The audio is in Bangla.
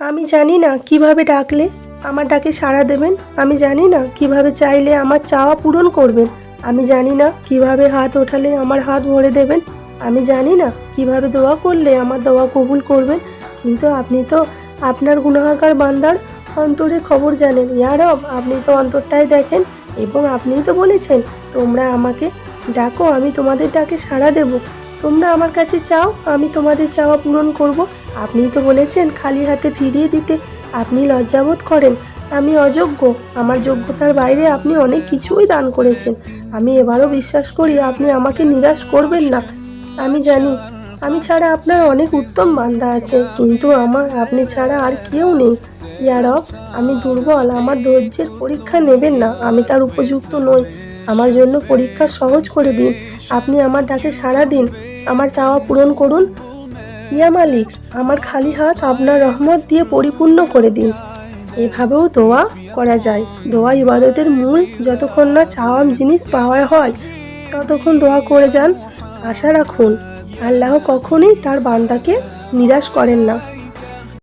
আমি জানি না কীভাবে ডাকলে আমার ডাকে সাড়া দেবেন। আমি জানি না কীভাবে চাইলে আমার চাওয়া পূরণ করবেন। আমি জানি না কীভাবে হাত ওঠালে আমার হাত ভরে দেবেন। আমি জানি না কীভাবে দোয়া করলে আমার দোয়া কবুল করবেন। কিন্তু আপনি তো আপনার গুণাগার বান্দার অন্তরে খবর জানেন। ইয়ারব আপনি তো অন্তরটাই দেখেন এবং আপনিই তো বলেছেন, তোমরা আমাকে ডাকো, আমি তোমাদের ডাকে সাড়া দেব। তোমরা আমার কাছে চাও, আমি তোমাদের চাওয়া পূরণ করব। আপনিই তো বলেছেন খালি হাতে ফিরিয়ে দিতে। আপনি লজ্জাবোধ করেন। আমি অযোগ্য। আমার যোগ্যতার বাইরে আপনি অনেক কিছুই দান করেছেন। আমি এবারও বিশ্বাস করি আপনি আমাকে নিরাশ করবেন না। আমি জানি, আমি ছাড়া আপনার অনেক উত্তম বান্দা আছে, কিন্তু আমার, আপনি ছাড়া আর কেউ নেই। ইয়ারব আমি দুর্বল। আমার ধৈর্যের পরীক্ষা নেবেন না। আমি তার উপযুক্ত নই। আমার জন্য পরীক্ষা সহজ করে দিন। আপনি আমার ডাকে সাড়া দিন। আমার চাওয়া পূরণ করুন। ইয়া মালিক, আমার খালি হাত আপনার রহমত দিয়ে পরিপূর্ণ করে দিন। এভাবেও দোয়া করা যায়। দোয়া ইবাদতের মূল যতক্ষণ না চাওয়া জিনিস পাওয়া হয়, ততক্ষণ দোয়া করে যান। আশা রাখুন, আল্লাহ কখনোই তার বান্দাকে নিরাশ করেন না।